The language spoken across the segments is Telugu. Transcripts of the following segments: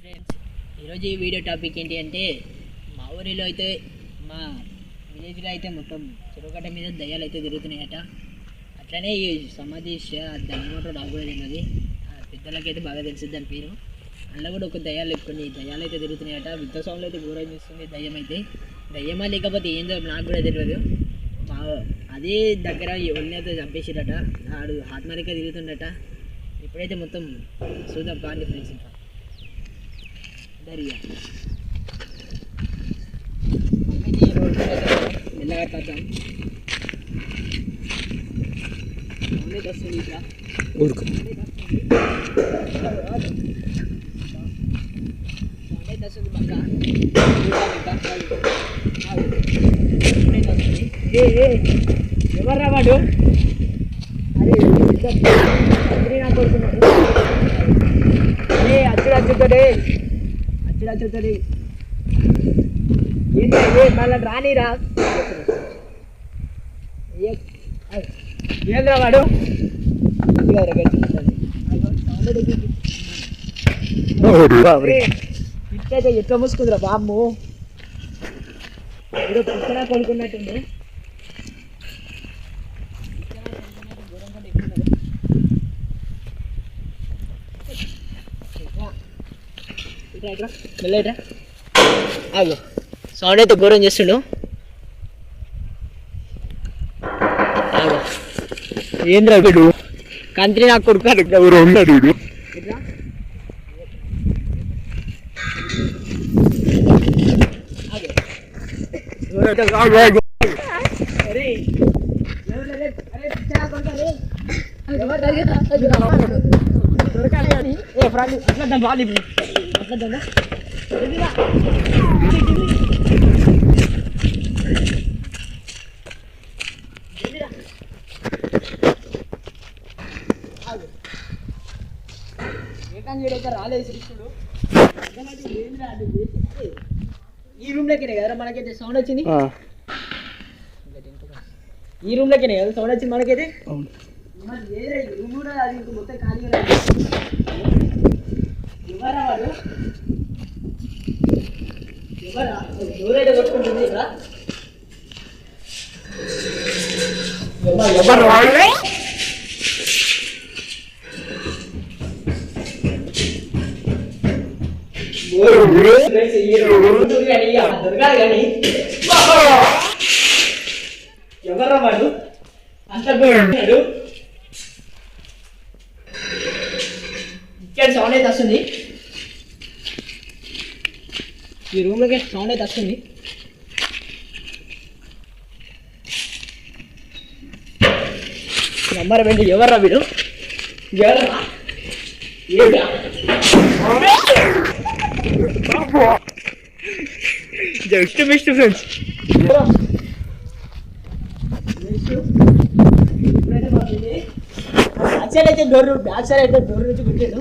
ఫ్రెండ్స్ ఈరోజు ఈ వీడియో టాపిక్ ఏంటి అంటే మా ఊరిలో అయితే మా విలేజ్లో అయితే మొత్తం చెరువుగట్ట మీద దయ్యాలు అయితే తిరుగుతున్నాయట. అట్లనే ఈ సమాధి శ- దాని ఏమంటారో నాకు కూడా తెలియదు ఆ పెద్దలకైతే బాగా తెలిసింది దాని పేరు. అందులో కూడా ఒక దయ్యాలు కొన్ని దయ్యాలు అయితే తిరుగుతున్నాయట. విత్త అయితే ఘోరం చేస్తుంది దయ్యం అయితే. దయ్యమా లేకపోతే ఏందో నాకు కూడా తెలియదు మా అదే దగ్గర ఎవరిని అయితే చంపేసిరట ఆడు ఆత్మరిక తిరుగుతుండట. ఇప్పుడైతే మొత్తం చూద్దాం బాగుంది ఫ్రెండ్స్ ఇంకా. ఎవర్రా వాడు అరే ఇద్దరు నా కొడుకున్నాడు అరే అచ్చుడు అచ్చుతాడే అచ్చుడు ఏ మళ్ళీ రానిరా. ఏంద్రా వాడు? ఇట్లయితే ఎట్లా మూసుకుందిరా బామ్ము? ఏదో పుస్తనా కొనుక్కున్నట్టుంది ఆగు సౌండ్ అయితే ఘోరం చేస్తుండు ఆగు ఏంద్రా వీడు కంత్రి నాకు కొడుకు ఎవరు ఉన్నాడు వీడు దొరకాలి కానీ అట్లా దాని బాగా అది చేసింది? ఈ రూమ్లోకి కదా మనకైతే? సౌండ్ వచ్చింది? ఈ రూమ్లోకి కదా? సౌండ్ వచ్చింది మనకైతే? రూమ్ కూడా అది మొత్తం ఖాళీగా లేదు. ఎవరైతే కొట్టుకుంటుంది ఇక్కడ ఎవరు? కానీ. ఎవర్రా వాడు? అంత ఉన్నాడు ఇక్కడ సౌండ్ అయితే వస్తుంది ఈ రూమ్లోకి సౌండ్ అయితే వస్తుంది? నెంబర్ వెళ్ళి ఎవర్రా వీడు? ఎవర్రా? Just best friends. అయితే డోర్ బ్యాక్ సైడ్ అయితే డోర్ నుంచి కొట్టాడు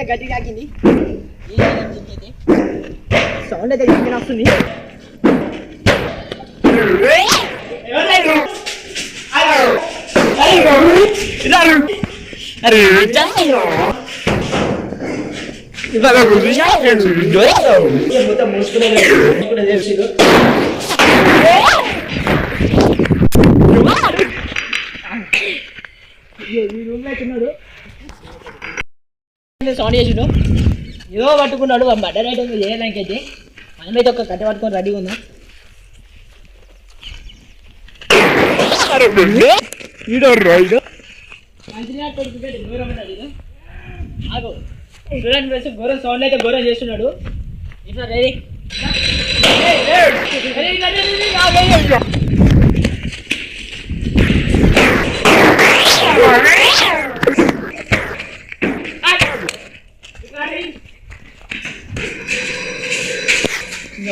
అయితే గట్టి తాకింది సౌండ్ అయితే గట్టిగా వస్తుంది మొత్తం మూసుకునే కూడా తెలిసిండు ఈ రూమ్లో తిన్నాడు సౌండ్ చేసిండు ఏదో పట్టుకున్నాడు మర్డర్ ఐటమ్ చేయడానికి అయితే మనమైతే ఒక కట్టె పట్టుకొని రెడీగా ఉన్నాం. చూడండి ఫ్రెండ్స్ ఘోరం సౌండ్ అయితే ఘోరం చేస్తున్నాడు. ఇట్లా రెడీ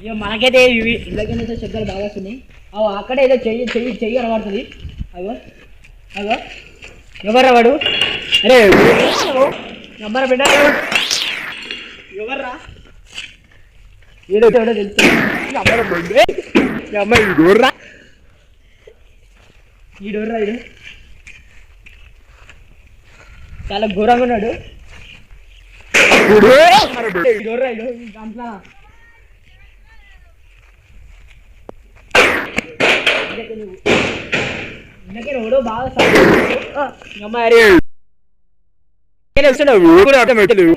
ఇక మనకైతే ఇవి ఇళ్ళకైతే శబ్దాలు బాగా వస్తున్నాయి. అవు అక్కడ ఏదో చెయ్యి చెయ్యి చెయ్యి కనబడుతుంది అగో. అగో. ఎవర్రా వాడు? అరే నమ్మర బిడ్డ ఎవర్రా ఏదో తెలుస్తుంది Llama డోర్రా? ఈ డోర్రా ఇది. చాలా ఘోరంగా ఉన్నాడు. ఈడెవర్రా ఈడు దాంట్లో ఎవడో బాగా అమ్మాయి వస్తున్నావు కూడా అర్థం పెట్టలేదు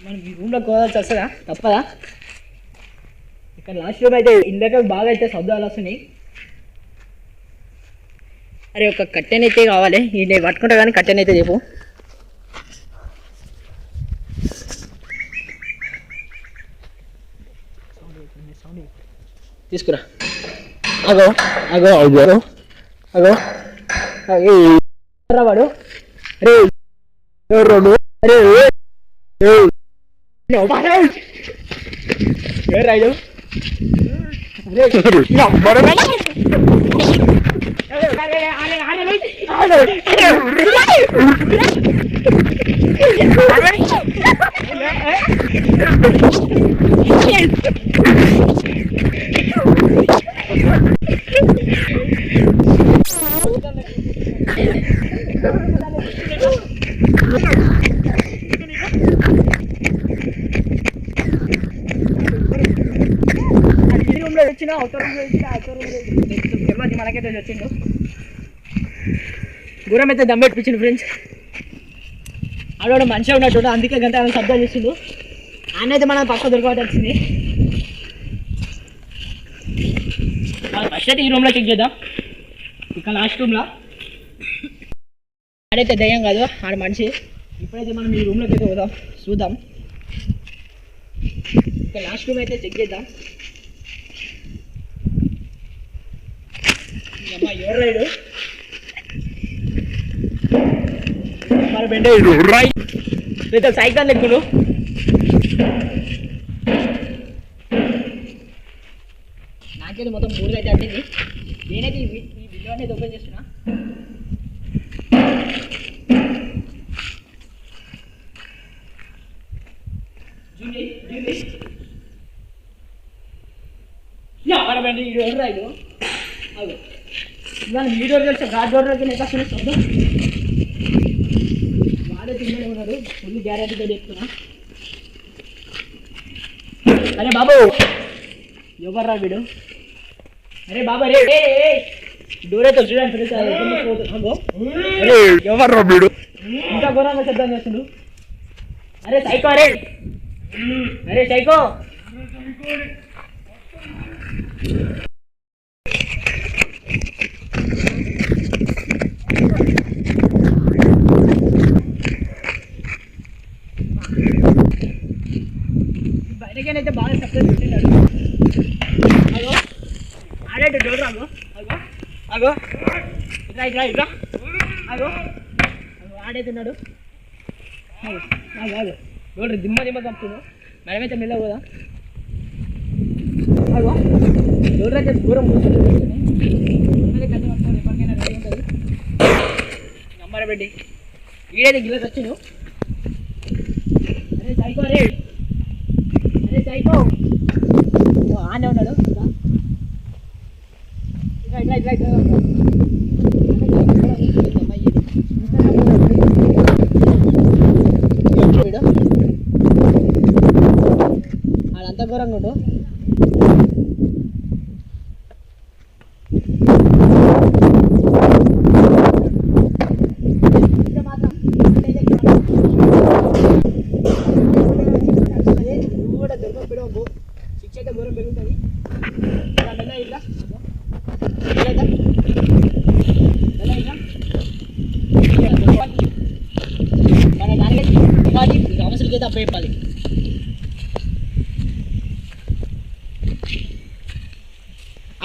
మనం ఈ రూమ్లో కోదాల్సి వస్తుందా తప్పదా ఇక్కడ లాస్ట్ రూమ్ అయితే ఇందాక బాగా అయితే శబ్దాలు వస్తున్నాయి అరే ఒక కట్టెన్ అయితే కావాలి నేను పట్టుకుంటా కానీ కట్టెనైతే చెప్పు తీసుకురా అగో అగో అగో అగో వాడు రే రెండు రే ఎవరు అరే ఏ రైడు ఈ రూమ్లో వచ్చిన అవుటర్ వచ్చిన అవుటర్ తెలియదు మనకైతే వచ్చిండు. దూరం అయితే దమ్ పెట్టించిండు ఫ్రెండ్స్ ఆడవాడు మనిషి ఉన్నట్టు అందుకే గంట ఆయన శబ్దాలు చేసిండు. ఆయన అయితే మనం పక్క దొరకబట్టి వచ్చింది ఫస్ట్ అయితే ఈ రూమ్లో చెక్ చేద్దాం. ఇంకా లాస్ట్ రూమ్లో ఆడైతే దయ్యం కాదు ఆడ మనిషి. ఇప్పుడైతే మనం ఈ రూమ్లోకి అయితే పోదాం చూద్దాం. ఇక లాస్ట్ రూమ్ అయితే చెక్ చేద్దాం. ఎవరు లేదా సైకిల్ లెక్కుడు నాకైతే మొత్తం మూడు అయితే అడ్డింది నేనైతే ఈ వి- ఈ వీడియో అనేది ఓపెన్ చేస్తున్నా. యా, మన బండి ఈ డోర్ రైడు అవి ఇవాళ మీ డోర్ కలిసి గాడ్ డోర్ దగ్గర ఎంత వస్తుంది శబ్దం వాడే తిన్నాడే ఉన్నాడు ఫుల్ గ్యారెంటీతో చెప్తున్నా. అరే బాబు! ఎవర్రా వీడు? అరే బాబా రే ఏ, డోర్ అయితే చూడండి ఎవర్రా వీడు? ఇంకా ఘోరంగా శబ్దం చేస్తుండు. అరే సైకో అరే! అరే సైకో! బయటకైతే బాగా శబ్దం పెట్టిండాడు అగో. ఆడేట డోర్ అగో అగో. అగో. ఇట్లా ఇట్లా ఇట్లా అగో. అగో ఆడేతున్నాడు అగో ఆగు. ఆగు డోర్ దిమ్మ దిమ్మ కప్పుతున్నాడు మనమైతే మెల్ల పోదా? అగో. డోర్ అయితే దూరం కూర్చొని కట్టు పట్టుకోండి ఎప్పటికైనా రెడీ ఉంటుంది. నమ్మర పెట్టి. ఈడైతే గిల్లకి వచ్చిండు అరే సైకో అరే. అరే సైకో ఓ, ఆనే ఉన్నాడు ఇట్లా ఇట్లా ఇట్లా ఇట్లా ఇట్లా. అమ్మాయి ఇది. వీడు. ఆడంతా ఘోరంగా ఉండు ఇంకా మాత్రం నువ్వు కూడా దొరక పెడవు శిక్ష అయితే ఘోరం పెరుగుతుంది ఇలా మెల్ల ఇట్లా. ఇట్లా ఇట్లా. చెప్పాలి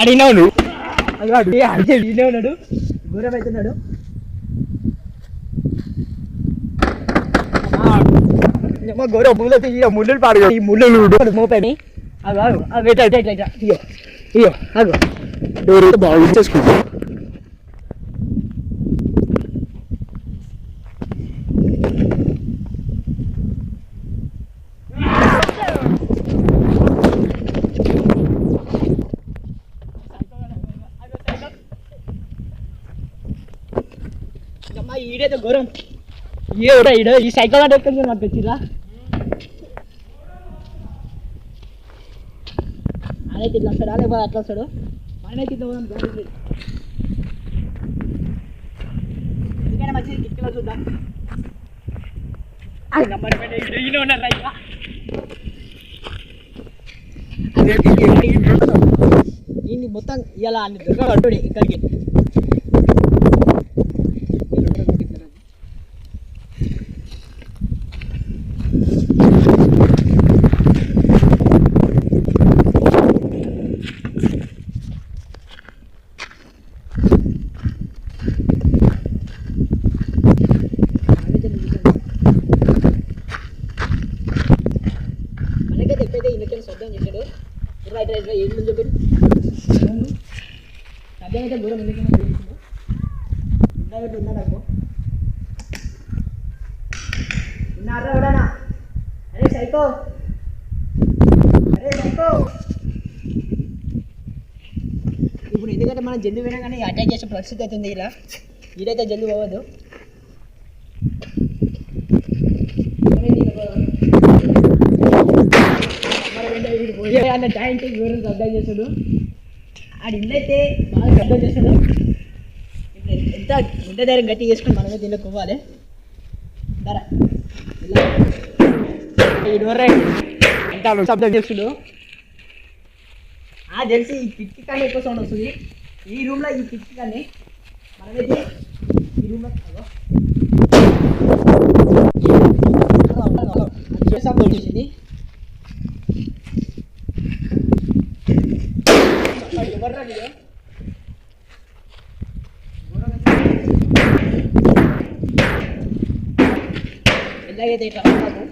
అడిగినావు నువ్వు? అడు. ఏ అడిగే వీడే ఉన్నాడు. ఘోరం అవుతున్నాడు గౌరవ ముళ్ళు ఈ ముళ్ళు పాడు. ఈ ముళ్ళు ఇట్లా ఇట్లా ఇట్లా ఇట్లా ఇయ్యో ఇయ్యో డోర్ బాగా చేసుకుంటా అమ్మా ఈడేదో ఘోరం ఏ కూడా ఈడ ఈ సైకిల్ అంటే ఎక్కడ నాకు వచ్చిరా అదైతే ఇట్లా వస్తాడా లేకపోతే అట్లా వస్తాడు మనమైతే ఇట్లా పోదాం బాగుంది ఎందుకైనా మంచిది కిటికీలో చూద్దాం ఉన్నారు రైట్ మొత్తం ఇలా అన్ని దొరకడు అంటుడే ఇక్కడికి అయితే చెప్పేది శబ్దం చేశాడు రైట్ రైట్ రైట్ ఏం చెప్పాడు. శబ్దం అయితే దూరం ఎందుకైనా చేసిండు ఉన్నాడు ఉన్నాడు అనుకో ఉన్నారా ఎవడనా అరే సైకో! అరే సైకో! ఇప్పుడు ఎందుకంటే మనం జల్లు పోయినా కానీ అటాక్ చేసే పరిస్థితి అవుతుంది ఇలా. వీడైతే జల్లు పోవద్దు. అన్న జాయింట్ వివరం అర్థం చేస్తాడు ఆడు ఇల్లైతే బాగా అర్థం చేస్తాడు ఎంత గుండె ధైర్యం గట్టి చేసుకుని మనమే దీనిలో కొవ్వాలి. ధర. శబ్దం చేస్తుడు ఆ తెలిసి ఈ కిటికీ కానీ ఎక్కువ సౌండ్ వస్తుంది. ఈ రూమ్లో ఈ కిటికీ కానీ మనమైతే ఈ రూమ్లో అగో. చేసింది అగో, అగో.